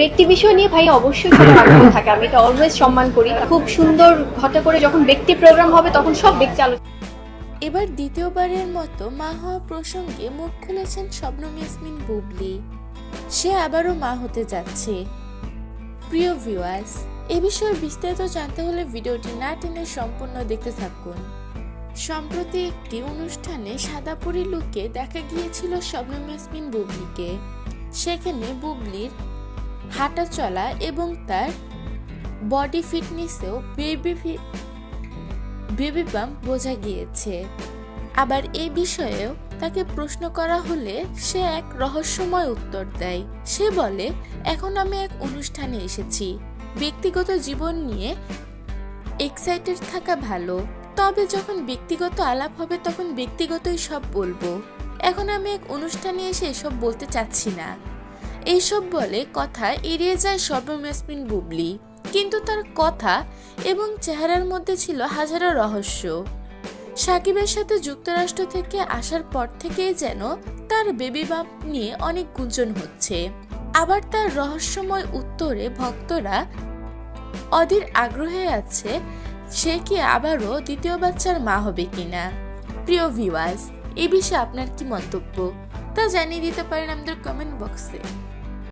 ব্যক্তি বিষয় নিয়ে ভাই অবশ্যই সবার আগ্রহ থাকে। আমি এটা অলওয়েজ সম্মান করি। খুব সুন্দর ঘটা করে যখন ব্যক্তি প্রোগ্রাম হবে, তখন সব ব্যক্তি আলোচনা এবার দ্বিতীয়বারের মতো মা হওয়া প্রসঙ্গে মুখ খুলেছেন শবনম ইয়াসমিন বুবলি। সে আবারও মা হতে যাচ্ছে। প্রিয় ভিউয়ার্স এ বিষয়ে বিস্তারিত জানতে হলে ভিডিওটি না টেনে সম্পূর্ণ দেখতে থাকুন। সম্প্রতি একটি অনুষ্ঠানে সাদাপুরি লুকে দেখা গিয়েছিল শবনম ইয়াসমিন বুবলিকে। সেখানে বুবলির হাঁটা চলা এবং তার বডি ফিটনেসেও বেবি বেবি বাম্প বোঝা গিয়েছে। আবার এই বিষয়েও তাকে প্রশ্ন করা হলে সে এক রহস্যময় উত্তর দেয়। সে বলে, এখন আমি এক অনুষ্ঠানে এসেছি। ব্যক্তিগত জীবন নিয়ে এক্সাইটেড থাকা ভালো। তবে যখন ব্যক্তিগত আলাপ হবে তখন ব্যক্তিগতই সব বলব। এখন আমি এক অনুষ্ঠানে এসে এসব বলতে চাচ্ছি না। এইসব বলে কথা এড়িয়ে যায় ইয়াসমিন বুবলি। কিন্তু তার কথা এবং চেহারার মধ্যে ছিল হাজারো রহস্য। সাকিবের সাথে যুক্তরাষ্ট্র থেকে আসার পর থেকেই যেন তার বেবি বাপ নিয়ে অনেক গুঞ্জন হচ্ছে। আবার তার রহস্যময় উত্তরে ভক্তরা অধীর আগ্রহে আছে, সে কি আবারও দ্বিতীয় বাচ্চার মা হবে কিনা? প্রিয় ভিউয়ার্স, এ বিষয়ে আপনার কি মন্তব্য? তা জানিয়ে দিতে পারেন আমাদের কমেন্ট বক্সে